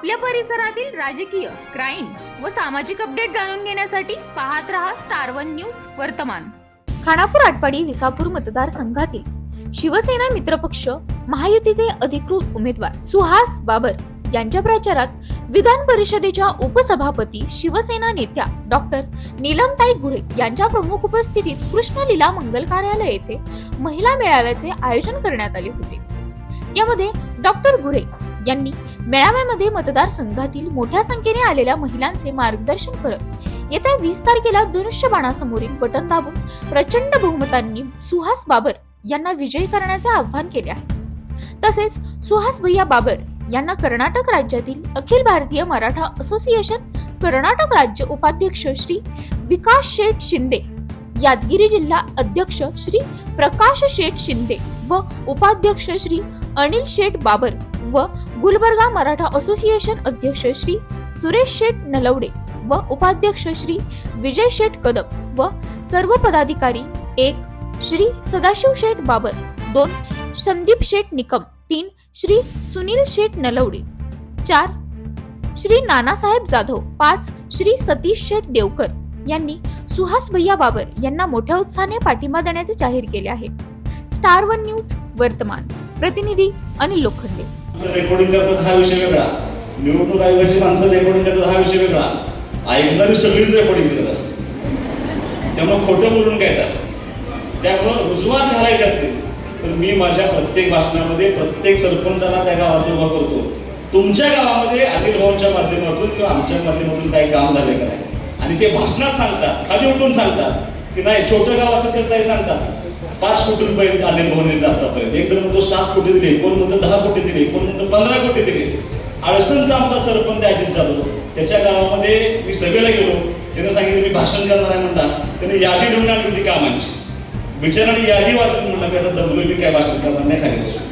आपल्या परिसरातील राजकीय क्राईम व सामाजिक अपडेट जाणून घेण्यासाठी पाहत रहा स्टार वन न्यूज वर्तमान. खानापूर आटपाडी विसापूर मतदारसंघातील शिवसेना मित्रपक्ष महायुतीचे अधिकृत उमेदवार सुहास बाबर यांच्या प्रचारात विधान परिषदेच्या उपसभापती शिवसेना नेत्या डॉक्टर नीलमताई गुरे यांच्या प्रमुख उपस्थितीत कृष्ण लीला मंगल कार्यालय येथे महिला मेळाव्याचे आयोजन करण्यात आले होते. यामध्ये डॉक्टर गुरे यांनी मेळाव्यामध्ये मतदारसंघातील मोठ्या संख्येने आलेल्या महिलांचे मार्गदर्शन करत येत्या वीस तारखेला धनुष्यबाणासमोरील बटन दाबून प्रचंड बहुमतांनी सुहास बाबर यांना विजयी करण्याचे आवाहन केले आहे. तसेच सुहास भैया बाबर यांना कर्नाटक राज्यातील अखिल भारतीय मराठा असोसिएशन कर्नाटक राज्य उपाध्यक्ष श्री विकास शेठ शिंदे यादगिरी जिल्हा अध्यक्ष श्री प्रकाश शेठ शिंदे व उपाध्यक्ष श्री अनिल शेठ बाबर व गुलबर्गा मराठा असोसिएशन अध्यक्ष श्री सुरेश शेठ नलवडे व उपाध्यक्ष श्री विजय शेठ कदम व सर्व पदाधिकारी एक श्री सदाशिव शेठ बाबर दोन संदीप शेठ निकम तीन श्री सुनील शेठ नलवडे चार श्री नानासाहेब जाधव पाच श्री सतीश शेठ देवकर यांनी सुहास भैया बाबर यांना मोठ्या उत्साहाने पाठिंबा देण्याचे जाहीर केले आहे. स्टार वन न्यूज वर्तमान. प्रतिनिधी अनिल लोखंडे. रेकॉर्डिंग करतात हा विषय वेगळा. निवडणूक आयोगाची माणसं रेकॉर्डिंग करतात हा विषय वेगळा. ऐकणारी सगळीच रेकॉर्डिंग करत असते. त्यामुळे खोटं बोलून काय चालतं त्यामुळं रुजवात घालायची असते. तर मी माझ्या प्रत्येक भाषणामध्ये प्रत्येक सरपंचाला त्या गावात उभा करतो. तुमच्या गावामध्ये आदिल भाऊंच्या माध्यमातून किंवा आमच्या माध्यमातून काही काम झाले का नाही. आणि ते भाषणात सांगतात. खाली उठून सांगतात. की नाही छोटं गाव असं तर काही सांगतात. पाच कोटी रुपये अनिल भवन दिले आतापर्यंत. एक जण म्हणतो सात कोटी दिले कोण म्हणतो दहा कोटी दिले कोण म्हणतो पंधरा कोटी दिले. अडचणचा आमचा सरपंच अजित जाधव. त्याच्या गावामध्ये मी सभेला गेलो. त्यानं सांगितलं मी भाषण करणार आहे म्हणता त्याने यादी लिहून आणली होती कामांची. बिचाराने यादी वाचून म्हणला मी आता दमलो मी काय भाषण करणार नाही खाली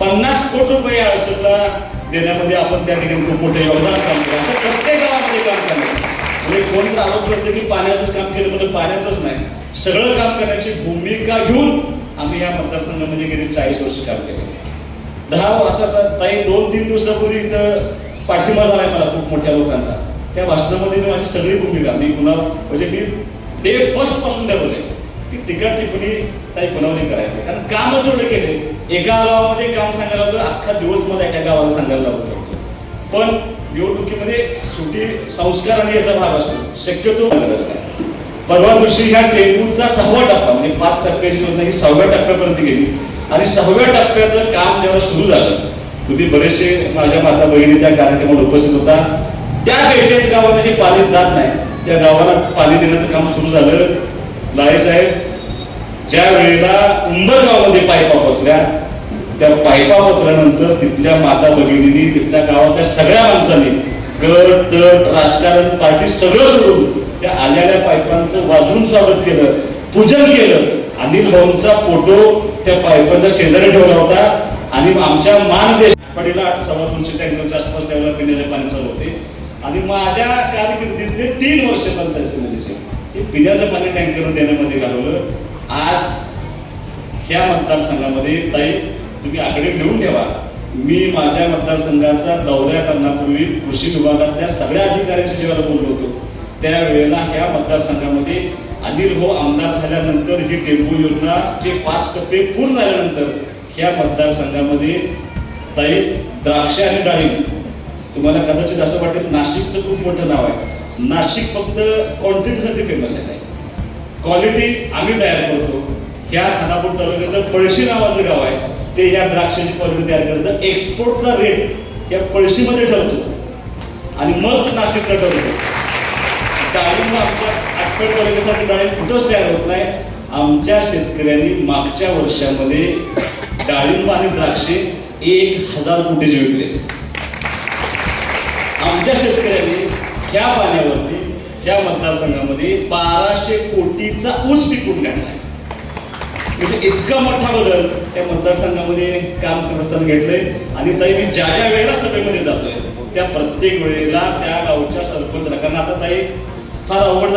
पन्नास कोटी रुपये अडचणला देण्यामध्ये आपण त्या ठिकाणी खूप मोठं योगदान काम केलं. असं प्रत्येक गावामध्ये काम करायचं म्हणजे कोणी आरोप करते की पाण्याचं काम केलं म्हणजे पाण्याचंच नाही. सगळं काम करण्याची भूमिका घेऊन आम्ही या मतदारसंघामध्ये गेली चाळीस वर्ष काम केले. दहा आता ताई दोन तीन दिवसापूर्वी इथं पाठिंबा झालाय मला खूप मोठ्या लोकांचा. त्या भाषणामध्ये मी माझी सगळी भूमिका मी पुन्हा म्हणजे मी डे फर्स्टपासून बोलले. की टीका टिप्पणी ताई पुनवणी करायला कारण काम एवढे केले एका गावामध्ये काम सांगायला तर अख्खा दिवस मला एका गावाला सांगायला लागू शकतो. पण निवडणुकीमध्ये शेवटी संस्कार आणि याचा भाग असतो. शक्यतो नाही परवा दिवशी ह्या टेंबूचा सहावा टप्पा म्हणजे पाच टप्प्याची योजना ही सहाव्या टप्प्यापर्यंत गेली. आणि सहाव्या टप्प्याचं काम जेव्हा सुरू झालं तुम्ही बरेचसे माझ्या माता बहिणी त्या कार्यक्रमात उपस्थित होता. त्या बेचाळीस गावांना जे पाणी जात नाही त्या गावाला पाणी देण्याचं काम सुरू झालं. लाळे साहेब ज्या वेळेला उंबरगावमध्ये पायपा पोचल्या त्या पायपा पोचल्यानंतर तिथल्या माता भगिनींनी तिथल्या गावातल्या सगळ्या माणसांनी गट तट राजकारण पार्टी सगळं सोडून त्या आलेल्या पाईपांचं वाजवून स्वागत केलं पूजन केलं. अनिल भाऊंचा फोटो त्या पायपांच्या शेजारी ठेवला होता. आणि आमच्या मानदेश पडीला सव्वा दोनशे टँकरच्या आसपास त्यावेळेला पिण्याचे पाणी चालू होते. आणि माझ्या कारकिर्दीतले तीन वर्ष पंचायत हे पिण्याचं पाणी टँकर देण्यामध्ये घालवलं. आज ह्या मतदारसंघामध्ये ताई तुम्ही आकडे घेऊन ठेवा. मी माझ्या मतदारसंघाचा दौऱ्या करण्यापूर्वी कृषी विभागातल्या सगळ्या अधिकाऱ्यांशी जेव्हा बोललो होतो. त्यावेळेला ह्या मतदारसंघामध्ये अनिल भाऊ आमदार झाल्यानंतर ही टेम्पो योजनाचे पाच टप्पे पूर्ण झाल्यानंतर ह्या मतदारसंघामध्ये ताई द्राक्ष आणि डाळिंब. तुम्हाला कदाचित असं वाटेल नाशिकचं खूप मोठं नाव आहे. नाशिक फक्त क्वांटिटीसाठी फेमस आहे क्वालिटी आम्ही तयार करतो. ह्या खानापूर तालुक्यातलं पळशी नावाचं गाव आहे. ते या द्राक्षाची क्वालिटी तयार करतं. एक्सपोर्टचा रेट या पळशीमध्ये ठरतो. आणि मग नाशिकचा ठरतो डाळिंब आमच्या आठवड तालुक्यासाठी डाळिंब कुठंच तयार होत नाही. आमच्या शेतकऱ्यांनी मागच्या वर्षामध्ये डाळिंब आणि द्राक्षे एक हजार कोटीचे विकले. आमच्या शेतकऱ्यांनी ह्या पाण्यावरती ह्या मतदारसंघामध्ये बाराशे कोटीचा ऊस पिकून घातलाय. म्हणजे इतका मोठा बदल त्या मतदारसंघामध्ये काम करत असताना घेतलंय. आणि ताई मी ज्या ज्या वेळेला सभेमध्ये जातोय त्या प्रत्येक वेळेला त्या गावच्या सरपंचला कारण आता ताई फार अवघड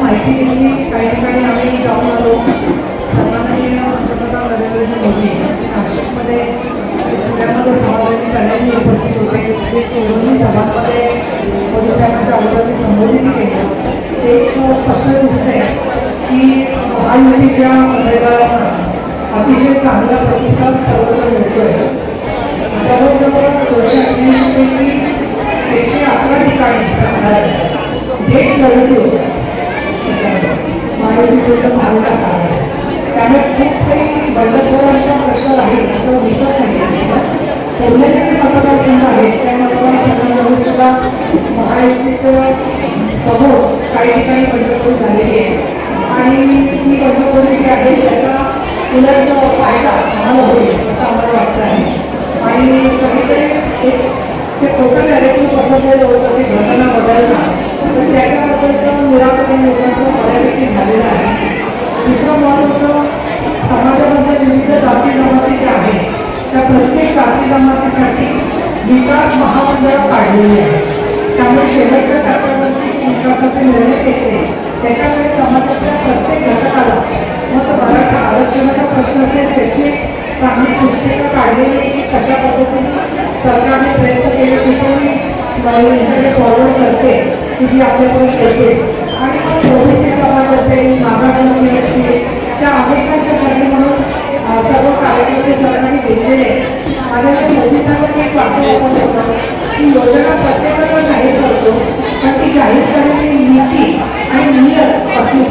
माहिती महायुतीचं समोर काही ठिकाणी बंडखोरी झालेली आहे. आणि ती बंडखोरी जी आहे त्याचा उलट फायदा आम्हाला होईल असं आम्हाला वाटतं आहे. आणि सगळीकडे एक ते खोटं नॅरेटिव्ह पसरलेलं होतं ते घटना बदलणार तर त्याच्याबद्दलचं निराकरण लोकांचं बऱ्यापैकी झालेलं आहे. दुसरं महत्त्वाचं समाजामध्ये विविध जाती जमाती ज्या आहेत त्या प्रत्येक जाती जमातीसाठी विकास महामंडळं काढलेली आहे त्यामुळे शेवटच्या टप्प्यावरती विकासाचे निर्णय घेतले त्याच्यामुळे समाजातल्या प्रत्येक घटकाला मग तो मराठा आरक्षणाचा प्रश्न असेल त्याची चांगली पुस्तिका काढलेली की कशा पद्धतीने सरकारने प्रयत्न केले तिथे मी यांच्याकडे फॉरवर्ड करते की जी आपल्यापर्यंत पोहोचेल आणि मग ओबीसी समाज असेल मागासवर्गीय असतील त्या अनेकांच्यासाठी म्हणून सर्व कार्यक्रम सरकारने घेतलेले माझ्याकडे मोदी साहेबांनी एक वाक्य वापरलं की योजना प्रत्येकाला जाहीर करतो पण ती जाहीर करण्याची नीती आणि नियत असली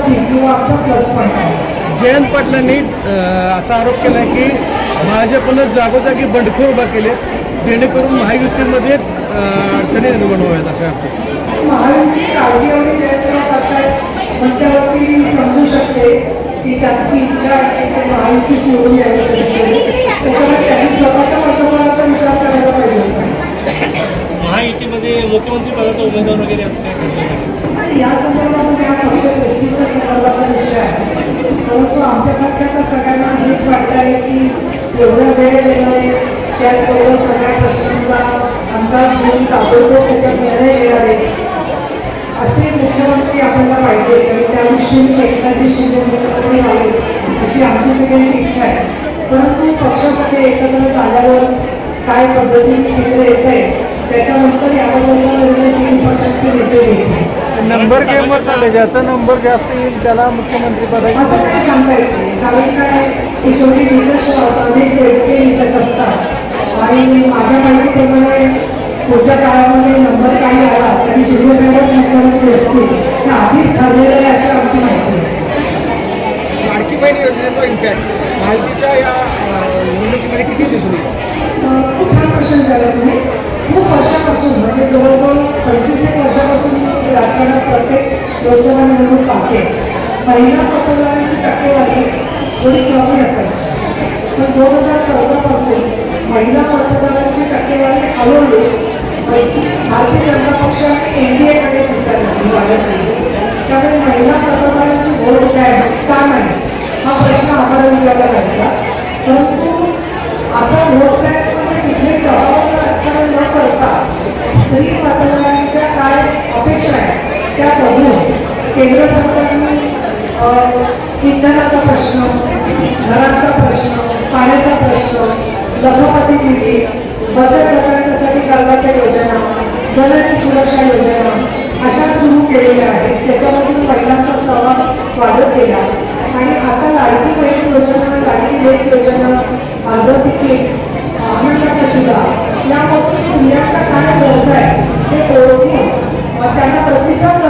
किंवा प्लस पॉईंट जयंत पाटलांनी असा आरोप केला की भाजपनं जागोजागी बंडखोर उभा केले जेणेकरून महायुतीमध्येच अडचणी निर्माण व्हाव्यात अशा अर्थ महायुतीची काळजी जयंतराव करतायत मी समजू शकते की त्यांची इच्छा आहे की ते महायुतीच निवडून यायला सगळीकडे त्याच्यामुळे त्यांनी पाहिजे आणि त्या दृष्टीने व्हावे अशी आमची सगळ्यांची इच्छा आहे. परंतु पक्षासाठी एकत्र आल्यावर काय पद्धतीने चित्र येत आहे त्याच्यानंतर निर्णय तीन पक्षांचे नेते घेतील. नंबर गेमवर चालले ज्याचा नंबर जास्त येईल त्याला मुख्यमंत्री पदाची असं काही सांगता येत नाही कारण काय की शेवटी निकष अनेक वेगळे निकष असतात. आणि माझ्या माहितीप्रमाणे पुढच्या काळामध्ये नंबर काही आला तरी शिवसेनाच मुख्यमंत्री असतील ते आधीच ठरलेलं आहे अशी आमची माहिती आहे. लाडकी बहीण योजनेचा इम्पॅक्ट महायुतीच्या या निवडणुकीमध्ये किती दिसून येईल? खूप छान प्रश्न विचारला तुम्ही. खूप वर्षापासून म्हणजे जवळजवळ पंचवीस एक वर्षापासून राजकारणात प्रत्येक लोकसभा निवडणूक पाहते महिला मतदारांची टक्केवारी थोडी कमी असायची. पण दोन हजार चौदापासून महिला मतदारांची टक्केवारी हळूहळू भारतीय जनता पक्षाने एन डी एकडे दिसायला लागली वाढत गेली त्यामुळे महिला मतदारांची वोट काय का नाही हा प्रश्न आम्हाला विचारला जायचा परंतु आता वोट बँकमध्ये कुठल्याही दबावाचं राजकारण न करता स्त्री मतदारांच्या काय अपेक्षा आहेत त्या बघून केंद्र सरकारने अ, इंधनाचा प्रश्न घरांचा प्रश्न पाण्याचा प्रश्न लघुपती निधी बचत गटांच्यासाठी कर्जाच्या योजना जननी सुरक्षा योजना अशा सुरू केलेल्या आहेत. त्याच्यामधून महिलांचा सहभाग वाढत गेला आणि आता लाडकी बहीण योजना लाडकी लेख योजना अर्ध तिकीट आनंदाचा शिला यामधून स्त्रियांना काय गरज आहे हे ओळखून त्यांना प्रतिसाद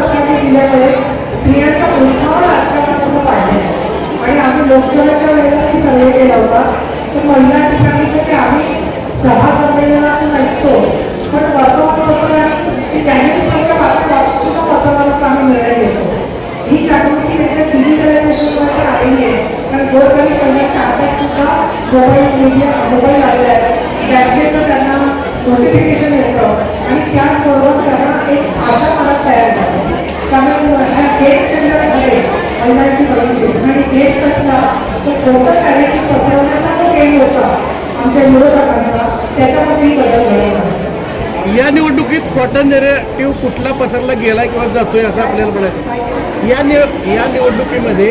मोबाईल मीडिया मोबाईल आलेला आहे बँकेचं त्यांना नोटिफिकेशन येतं. आणि त्याचबरोबर त्यांना एक तयार झाली. त्यामुळे ह्या महिलांची आणि कसला? तो पसरवण्याचा जो गेम होता आमच्या विरोधकांचा त्याच्यामध्येही बदल या निवडणुकीत कॉटन नेरेटिव्ह कुठला पसरला गेला किंवा जातोय असं आपल्याला म्हणायचं या निव या निवडणुकीमध्ये